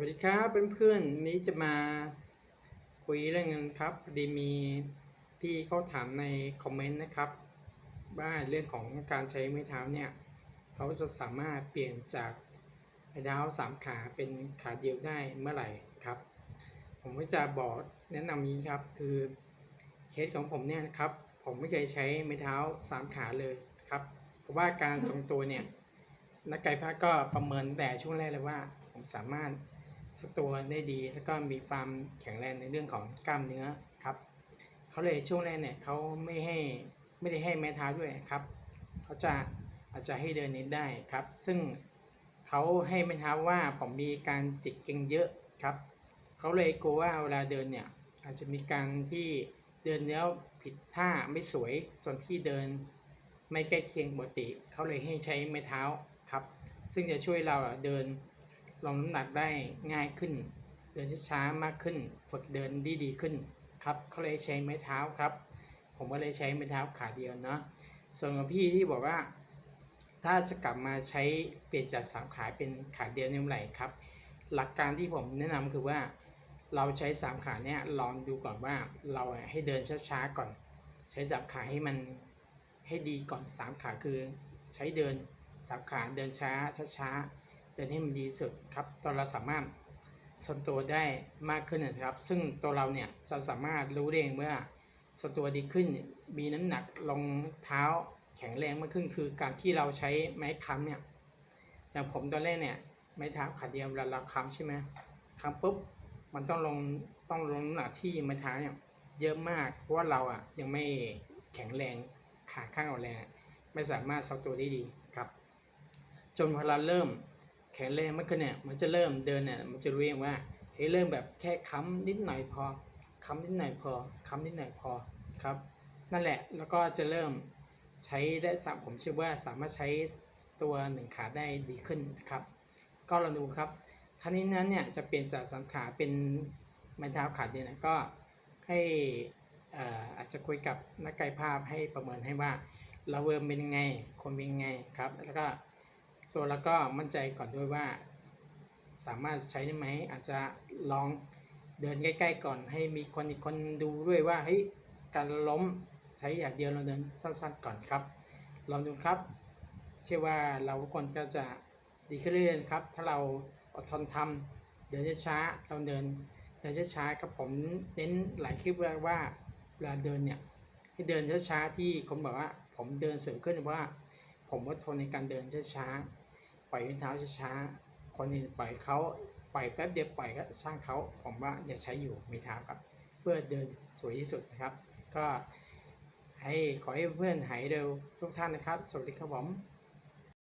วัสดีครับเพื่อนๆนี้จะมาคุยเรื่องเงินครับพอดีมีพี่เขาถามในคอมเมนต์นะครับว่าเรื่องของการใช้ไม้เท้าเนี่ยเขาจะสามารถเปลี่ยนจากไม้เท้าสามขาเป็นขาเดียวได้เมื่อไหร่ครับ ผมก็จะบอกแนะนำนี้ครับคือเคสของผมเนี่ยนะครับผมไม่เคยใช้ไม้เท้าสามขาเลยครับเพราะว่าการทรงตัวเนี่ยนักกายภาพก็ประเมินแต่ช่วงแรกเลยว่าผมสามารถ สกตัวได้ดี แล้วก็มีความแข็งแรงในเรื่องของกล้ามเนื้อครับเขาเลยช่วงแรกเนี่ยเขาไม่ให้ไม่ได้ให้แม้เท้าด้วยครับเขาจะอาจจะให้เดินน้นได้ครับ ซึ่งเขาให้แม้เท้าว่าผมมีการจิกเก่งเยอะครับเขาเลยกลัวว่าเวลาเดินเนี่ยอาจจะมีการที่เดินแล้วผิดท่าไม่สวยจนที่เดินไม่ใกล้เคียงปกติเขาเลยให้ใช้ไม้เท้าครับ ซึ่งจะช่วยเราเดิน ลงน้ำหนักได้ง่ายขึ้น เดินช้าๆมากขึ้น ฝึกเดินดีดีขึ้นครับเขาเลยใช้ไม้เท้าครับ ผมก็เลยใช้ไม้เท้าขาเดียวเนาะส่วนของพี่ที่บอกว่า ถ้าจะกลับมาใช้เปลี่ยนจากสามขาเป็นขาเดียวในเมื่อไหร่ครับ หลักการที่ผมแนะนำคือว่า เราใช้สามขาเนี่ยลองดูก่อนว่าเราให้เดินช้าๆก่อน ใช้สามขาให้มันให้ดีก่อนสามขาคือ ใช้เดินสามขาเดินช้าช้าๆ เดินให้มันดีสุดครับตอนเราสามารถทรงตัวได้มากขึ้นนะครับ ซึ่งตัวเราเนี่ยจะสามารถรู้ได้เองว่าทรงตัวดีขึ้น มีน้ำหนักลงเท้าแข็งแรงมากขึ้น คือการที่เราใช้ไม้ค้ำเนี่ยอย่างผมตอนแรกเนี่ยไม้เท้าขาเดียวเวลาเราค้ำใช่ไหมค้ำปุ๊บมันต้องลงต้องลงน้ำหนักที่ไม้เท้าเนี่ยเยอะมากเพราะว่าเราอะยังไม่แข็งแรงขาข้างอ่อนแรงไม่สามารถทรงตัวได้ดีครับ จนพอเราเริ่ม แข็งแรงมากขึ้นเนี่ยมันจะเริ่มเดินเนี่ยมันจะรู้เองว่าเฮ้ยเริ่มแบบแค่ค้ำนิดหน่อยพอค้ำนิดหน่อยพอค้ำนิดหน่อยพอครับนั่นแหละแล้วก็จะเริ่มใช้ได้สามผมเชื่อว่าสามารถใช้ตัวหนึ่งขาได้ดีขึ้นนะครับ ก็ลองดูครับท่านี้นั้นเนี่ยจะเปลี่ยนจากสามขาเป็นไม้เท้าขาดเดียนะก็ให้อ่ออาจจะคุยกับนักกายภาพให้ประเมินให้ว่าเราเวิร์มเป็นยังไงคนเป็นยังไงครับแล้วก็ ตัวเราก็มั่นใจก่อนด้วยว่า สามารถใช้ได้ไหมอาจจะลองเดินใกล้ ๆ ก่อน ให้มีคนอีกคนดูด้วยว่าเฮ้ยการล้มใช้อย่างเดียวเราเดินสั้นๆก่อนครับลองดูครับ เชื่อว่าเราทุกคนก็จะดีขึ้นเรื่อยๆครับ ถ้าเราอดทนทำเดินช้าๆเราเดินเดินช้าๆครับผมเน้นหลายคลิปแล้วว่าเวลาเดินเนี่ยให้เดินช้าๆที่ผมบอกว่าผมเดินเสริมขึ้นเพราะว่า ผมอดทนในการเดินช้าๆ ล่อยเท้าช้าๆคนอื่นปล่อยเขาปล่อยแป๊บเดียวปล่อยก็ช่างเขาผมว่าจะใช้อยู่มีเท้าครับ เพื่อเดินสวยที่สุดนะครับ ก็ให้ขอให้เพื่อนหายเร็วทุกท่านนะครับ สวัสดีครับผม